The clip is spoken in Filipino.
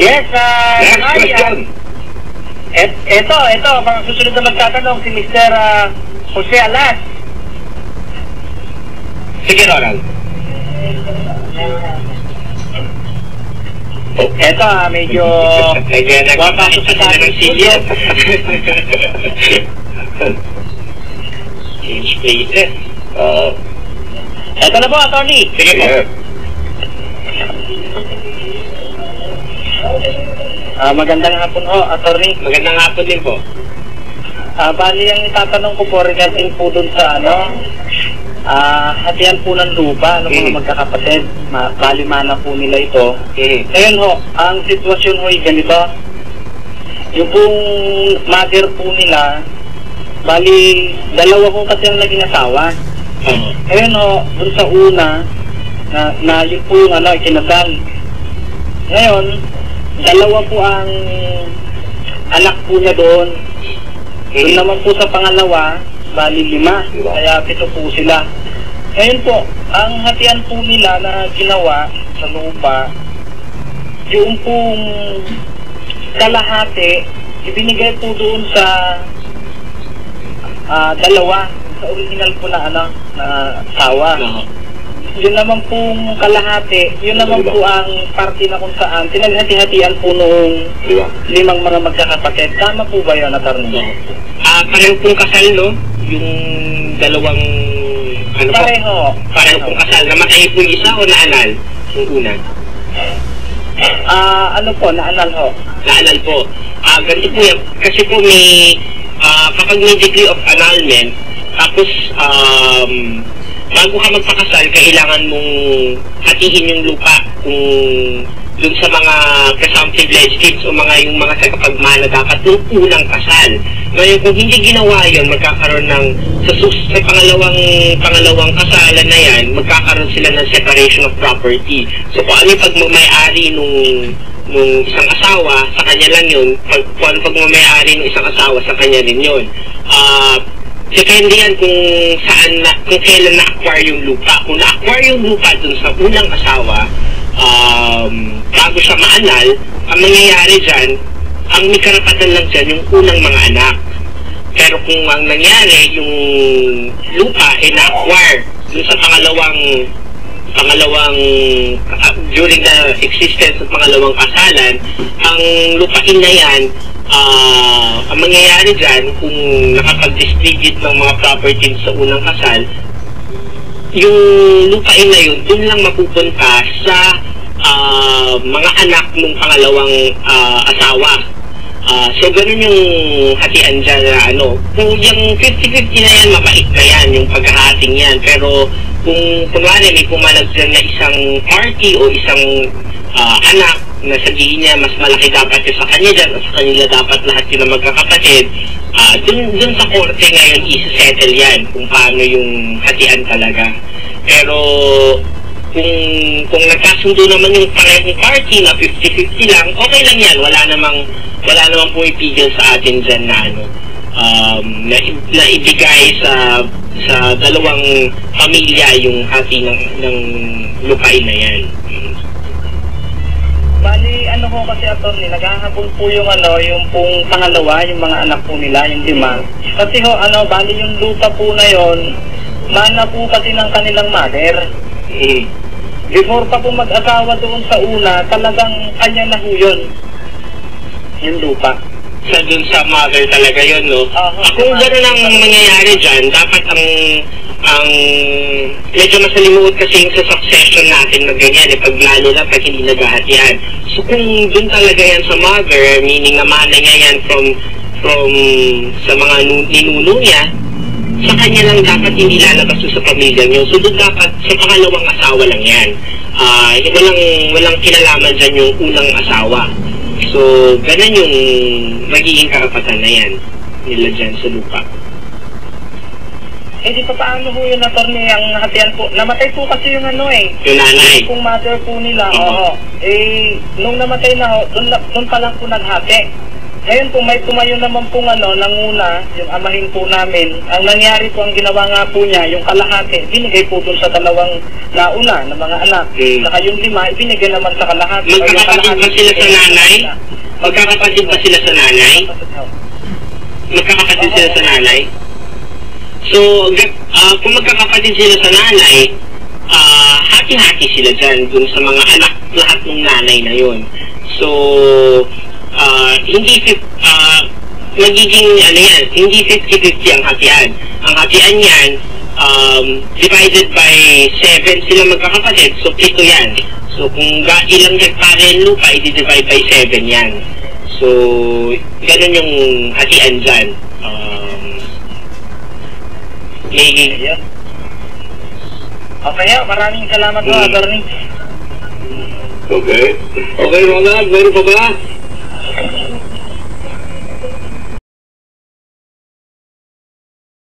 Yes, ah, Next question. Et, eto, eto, mga susunod na magtatanong si Mr. ah, Jose Alas. Sige, Ronald. Eto, ah, medyo... Medyo nagpapasok sa tayo ng silya. Change places. Oo. Eto na po, attorney. Sige po. Ah, magandang hapon ho, attorney. Magandang hapon din po. Ah, bali ang itatanong ko po regarding po dun sa ano, ah, hatian po ng lupa ng mga Mm. magkakapatid. Ma bali mana po nila ito. Mm. Ngayon ho, ang sitwasyon ho ay ganito. Yung pong mother po nila, bali dalawa ho kasi ang naging asawa. Oo. Ngayon ho, dun sa una, na, na yun po yung ano, ikinasal. Ngayon, dalawa po ang anak po niya doon. Doon naman po sa pangalawa, bali lima. Kaya pito po sila. Ngayon po, ang hatian po nila na ginawa sa lupa, yung pong kalahati, ibinigay po doon sa ah, dalawa, sa original po na ano, na asawa. Oo. Yun naman pong kalahati, yun naman po ang parte na kung saan pinaghati-hatian po noong Di ba? limang mga magkakapatid. Tama po ba yun, attorney? Ah, pareho pong kasal, no? Yung dalawang, ano po? Pareho. Pareho pong kasal. Namatay po yung isa o naanal? Yung una. Ah, ano po, naanal ho? Naanal po. Ah, ganito po yan. Kasi po may, ah, kapag may degree of annulment, tapos, um, bago ka magpakasal, kailangan mong hatiin yung lupa kung dun sa mga presumptive legitimates o mga yung mga sagapagmana dapat yung unang kasal. Ngayon, kung hindi ginawa yun, magkakaroon ng sa, sus, sa pangalawang pangalawang kasalan na yan, magkakaroon sila ng separation of property. So kung ano yung pagmamayari nung nung isang asawa, sa kanya lang yun. Pag, kung ano pagmamayari ng isang asawa, sa kanya rin yun. Ah, Depende yan kung saan na, kung kailan na-acquire yung lupa. Kung na-acquire yung lupa dun sa unang asawa, um, bago siya maanal, ang mangyayari dyan, ang may karapatan lang dyan yung unang mga anak. Pero kung ang nangyari, yung lupa ay na-acquire dun sa pangalawang pangalawang uh, during the existence of pangalawang kasalan, ang lupain na yan, ah, ang mangyayari dyan, kung nakapag-distribute ng mga properties sa unang kasal, yung lupain na yun, dun lang mapupunta sa ah, mga anak ng pangalawang ah, asawa. Ah, so, ganun yung hatian dyan na ano. Kung yung 50-50 na yan, mabait na yan, yung paghahating yan. Pero kung kunwari may pumalag dyan na isang party o isang ah, anak na sabihin niya mas malaki dapat yung sa dyan at sa kanila dapat lahat yun na magkakapatid, ah, dun, dun sa korte ngayon isa-settle yan kung paano yung hatian talaga. Pero kung kung nagkasundo naman yung parehong party na 50-50 lang, okay lang yan. Wala namang wala namang pumipigil sa atin dyan na ano um, na, na ibigay sa sa dalawang pamilya yung hati ng, ng lupain na yan. Bali, ano ho kasi attorney, naghahabol po yung ano, yung pong pangalawa, yung mga anak po nila, yung lima. Kasi ho, ano, bali yung lupa po na yon, mana po kasi ng kanilang mother. Mm. Before pa po mag-asawa doon sa una, talagang kanya na ho yun. Yung lupa. Sa dun sa mother talaga yun, no? Oo. Kung gano'n ang mangyayari dyan, dapat ang ang medyo masalimuot kasi yung sa succession natin na ganyan, eh, pag lalo na pag hindi naghahatian. So kung dun talaga yan sa mother, meaning na mana niya yan from from sa mga nu- ninuno niya, sa kanya lang dapat hindi lalabas sa pamilya niyo. So doon dapat sa pangalawang asawa lang yan. Ah, walang walang kinalaman dyan yung unang asawa. So, ganun yung magiging karapatan na yan nila dyan sa lupa. Eh di pa paano ho yun attorney ang hatian po? Namatay po kasi yung ano eh. Yung nanay. Kung mother po nila, Oo. oo. Eh, nung namatay na ho, doon pa lang po naghati. Ngayon po, may tumayo naman pong ano, nanguna, yung amahin po namin. Ang nangyari po, ang ginawa nga po niya, yung kalahati, binigay po dun sa dalawang nauna na mga anak. Hmm. Saka yung lima, ibinigay naman sa kalahati. Yung Magkakapatid ba sila sa nanay? Magkakapatid ba sila sa nanay? Magkakapatid sila sa nanay? So, ah, kung magkakapatid sila sa nanay, ah, hati-hati sila dyan dun sa mga anak lahat ng nanay na yun. So, ah, hindi ah, magiging ano yan, hindi 50-50 ang hatian. Ang hatian yan, um, divided by 7 sila magkakapatid, so pito yan. So, kung ilang hektare ang lupa, i-divide by 7 yan. So, ganun yung hatian dyan. Um, Ayan. Okay, ah, maraming salamat po, Hmm. attorney. Okay. Okay, Ronald, meron pa ba?